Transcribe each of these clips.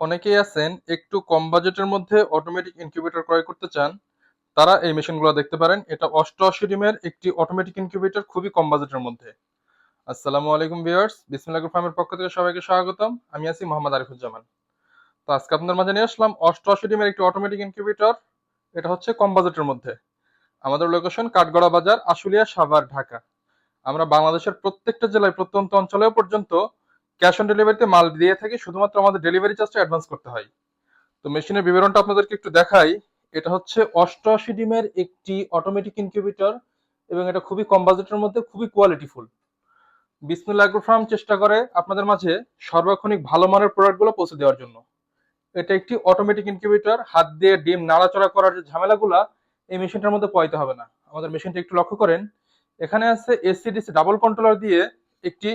অনেকেই আছেন একটু কম বাজেটের মধ্যে অটোমেটিক ইনকিউবেটর ক্রয় করতে চান, তারা এই মেশিনগুলো দেখতে পারেন। এটা অষ্টআশি ডিমের একটি অটোমেটিক ইনকিউবেটর খুবই কম বাজেটের মধ্যে। আসসালামু আলাইকুম ভিউয়ার্স, বিসমিল্লাহ ফার্মের পক্ষ থেকে সবাইকে স্বাগতম। আমি আছি মোহাম্মদ আরিফুজ্জামান। তো আজকে আপনাদের মাঝে নিয়ে আসলাম অষ্টআশি ডিমের একটি অটোমেটিক ইনকিউবেটর এটা হচ্ছে কম বাজেটের মধ্যে। আমাদের লোকেশন কাঠগড়া বাজার, আশুলিয়া, সাভার, ঢাকা। আমরা বাংলাদেশের প্রত্যেকটা জেলায়, প্রত্যন্ত অঞ্চলেও পর্যন্ত ক্যাশ অন ডেলিভারিতে মাল দিয়ে থাকি, শুধুমাত্র আমাদের ডেলিভারি চার্জটা অ্যাডভান্স করতে হয়। তো মেশিনের বিবরণটা আপনাদেরকে একটু দেখাই। এটা হচ্ছে অষ্টআশি ডিমের একটি অটোমেটিক ইনকিউবেটর এবং এটা খুবই কম বাজেটের মধ্যে, খুবই কোয়ালিটিফুল বিসমিল্লা অ্যাগ্রো ফার্ম চেষ্টা করে আপনাদের মাঝে সর্বক্ষণিক ভালো মানের প্রোডাক্টগুলো পৌঁছে দেওয়ার জন্য। এটা একটি অটোমেটিক ইনকিউবেটর হাত দিয়ে ডিম নাড়াচড়া করার যে ঝামেলাগুলা, এই মেশিনটার মধ্যে পয়তে হবে না। আমাদের মেশিনটা একটু লক্ষ্য করেন। এখানে আছে এসিডিসি ডাবল কন্ট্রোলার দিয়ে একটি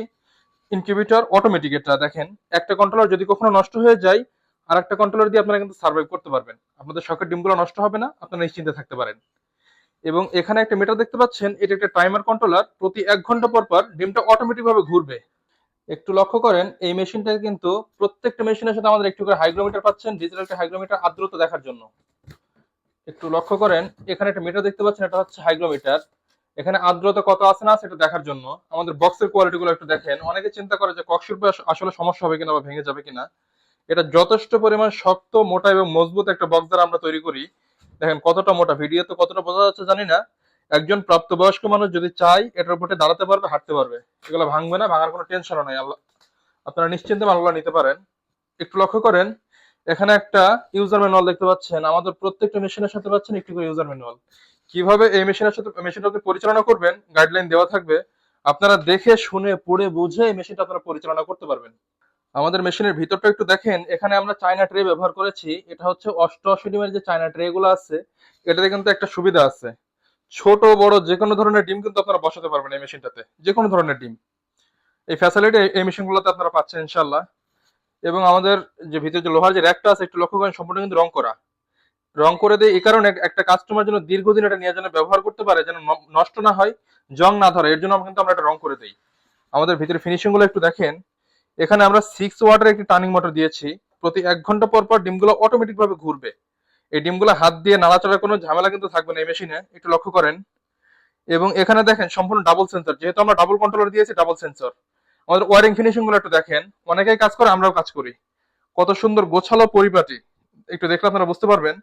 ইনকিউবেটর অটোমেটিক এটা দেখেন। একটা কন্ট্রোলার যদি কখনো নষ্ট হয়ে যায় আর একটা কন্ট্রোলার দিয়ে আপনারা কিন্তু সার্ভাইভ করতে পারবেন। আপনাদের শখের ডিমগুলো নষ্ট হবে না, আপনারা নিশ্চিন্তে থাকতে পারেন। এবং এখানে একটা মিটার দেখতে পাচ্ছেন, এটা একটা টাইমার কন্ট্রোলার প্রতি এক ঘণ্টা পর পর ডিমটা অটোমেটিক ভাবে ঘুরবে। একটু লক্ষ্য করেন, এই মেশিনটা কিন্তু প্রত্যেকটা মেশিনের সাথে আমাদের একটু করে হাইগ্রোমিটার পাচ্ছেন ডিজিটাল একটা হাইগ্রোমিটার আর্দ্রতা দেখার জন্য। একটু লক্ষ্য করেন, এখানে একটা মিটার দেখতে পাচ্ছেন, এটা হচ্ছে হাইগ্রোমিটার এখানে আর্দ্রতা কত আছে না সেটা দেখার জন্য আমাদের বক্সের কোয়ালিটি গুলো একটু দেখেন। অনেকে চিন্তা করে যে ককশিল্পে আসলে সমস্যা হবে কিনা বা ভেঙে যাবে কিনা। এটা যথেষ্ট পরিমাণ শক্ত, মোটা এবং মজবুত একটা বক্স দ্বারা আমরা তৈরি করি। দেখেন কতটা মোটা ভিডিও তো কতটা বোঝা যাচ্ছে জানি না। একজন প্রাপ্তবয়স্ক মানুষ যদি চাই এটার উপরে দাঁড়াতে পারবে, হাঁটতে পারবে। এগুলো ভাঙবে না, ভাঙার কোনো টেনশনও নাই। আল্লাহ আপনারা নিশ্চিন্তে মালগুলো নিতে পারেন। একটু লক্ষ্য করেন, এখানে একটা ইউজার ম্যানুয়াল দেখতে পাচ্ছেন। আমাদের প্রত্যেকটা মেশিনের সাথে পাচ্ছেন একটি করে ইউজার ম্যানুয়াল কীভাবে এই মেশিনের সাথে মেশিনটা আপনি পরিচালনা করবেন গাইডলাইন দেওয়া থাকবে, আপনারা দেখে, শুনে, পড়ে, বুঝে এই মেশিনটা আপনারা পরিচালনা করতে পারবেন। আমাদের মেশিনের ভিতরটা একটু দেখেন, এখানে আমরা চায়না ট্রে ব্যবহার করেছি, এটা হচ্ছে অষ্টআশি ডিমের যে চায়না ট্রে গুলো আছে, এটাতে কিন্তু একটা সুবিধা আছে। ছোট, বড় যে কোনো ধরনের ডিম কিন্তু আপনারা বসাতে পারবেন এই মেশিনটাতে যে কোনো ধরনের ডিম। এই ফ্যাসিলিটি এই মেশিনগুলোতে আপনারা পাচ্ছেন ইনশাল্লাহ এবং আমাদের যে ভিতরে যে লোহার যে র্যাকটা আছে, একটু লক্ষ্য করেন, সম্পূর্ণ কিন্তু রং করা। রং করে দেয় এই কারণে একটা কাস্টমার যেন দীর্ঘদিন এটা নিয়ে যেন ব্যবহার করতে পারে, যেন নষ্ট না হয়, জং না ধরে, এর জন্য আমরা কিন্তু আমরা এটা রং করে দিই। আমাদের ভিতরে ফিনিশিংগুলো একটু দেখেন। এখানে আমরা সিক্স ওয়াটের একটি টার্নিং মোটর দিয়েছি। প্রতি এক ঘণ্টা পর পর ডিমগুলো অটোমেটিক ভাবে ঘুরবে। এই ডিমগুলো হাত দিয়ে নাড়াচাড়ার কোনো ঝামেলা কিন্তু থাকবে না এই মেশিনে একটু লক্ষ্য করেন। এবং এখানে দেখেন সম্পূর্ণ ডাবল সেন্সর যেহেতু আমরা ডাবল কন্ট্রোলার দিয়েছি ডাবল সেন্সর আমাদের ওয়ারিং ফিনিশিংগুলো একটু দেখেন। অনেকেই কাজ করে, আমরাও কাজ করি। কত সুন্দর গোছালো পরিপাটি। একটু দেখলে আপনারা বুঝতে পারবেন।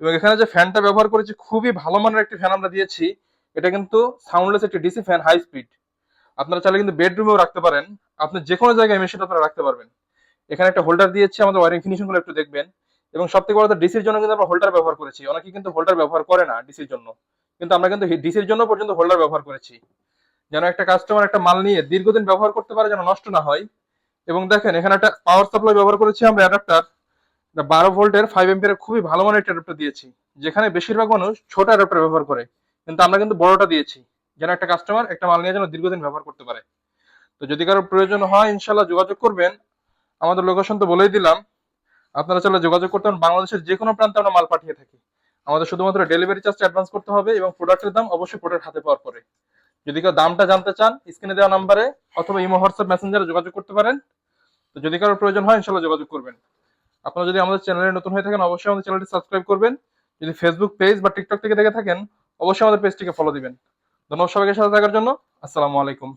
এবং এখানে যে ফ্যানটা ব্যবহার করেছি, খুবই ভালো মানের একটি ফ্যান আমরা দিয়েছি। এটা কিন্তু সাউন্ডলেস একটি ডিসি ফ্যান হাই স্পিড আপনারা চাইলে কিন্তু বেডরুমেও রাখতে পারেন। আপনি যে কোনো জায়গায় মেশিন আপনারা রাখতে পারবেন। এখানে একটা হোল্ডার দিয়েছি, আমাদের ওয়ারিং ফিনিশিংগুলো একটু দেখবেন। এবং সব থেকে বড় ডিসির জন্য কিন্তু আমরা হোল্ডার ব্যবহার করেছি। অনেকে কিন্তু হোল্ডার ব্যবহার করে না ডিসির জন্য। কিন্তু আমরা কিন্তু ডিসির জন্য পর্যন্ত হোল্ডার ব্যবহার করেছি। যেন একটা কাস্টমার একটা মাল নিয়ে দীর্ঘদিন ব্যবহার করতে পারে, যেন নষ্ট না হয়। এবং দেখেন, এখানে একটা পাওয়ার সাপ্লাই ব্যবহার করেছি আমরা অ্যাডাপ্টার বারো ভোল্টের ফাইভ এম্পিয়ারের খুবই ভালো মানের একটা অ্যাডাপ্টার দিয়েছি। যেখানে বেশিরভাগ মানুষ ছোট অ্যাডাপ্টার ব্যবহার করে। কিন্তু আমরা কিন্তু বড়টা দিয়েছি। যেন একটা কাস্টমার একটা মাল নিয়ে যেন দীর্ঘদিন ব্যবহার করতে পারে। তো যদি কারও প্রয়োজন হয় ইনশাল্লাহ যোগাযোগ করবেন। আমাদের লোকেশন তো বলেই দিলাম। আপনারা চাইলে যোগাযোগ করতে পারেন। বাংলাদেশের যে কোনো প্রান্তে আমরা মাল পাঠিয়ে থাকি। আমাদের শুধুমাত্র ডেলিভারি চার্জ অ্যাডভান্স করতে হবে এবং প্রোডাক্টের দাম অবশ্যই প্রোডাক্ট হাতে পাওয়ার পরে। যদি কেউ দামটা জানতে চান স্ক্রিনে দেওয়া নাম্বারে অথবা ইমো হোয়াটসঅ্যাপ মেসেঞ্জারে যোগাযোগ করতে পারেন। তো যদি কারও প্রয়োজন হয় ইনশাল্লাহ যোগাযোগ করবেন। আপনারা যদি আমাদের চ্যানেলে নতুন হয়ে থাকেন, অবশ্যই আমাদের চ্যানেলটি সাবস্ক্রাইব করবেন। যদি ফেসবুক পেজ বা টিকটক থেকে দেখে থাকেন, অবশ্যই আমাদের পেজটিকে ফলো দিবেন। ধন্যবাদ সবাইকে সাথে থাকার জন্য। আসসালামু আলাইকুম।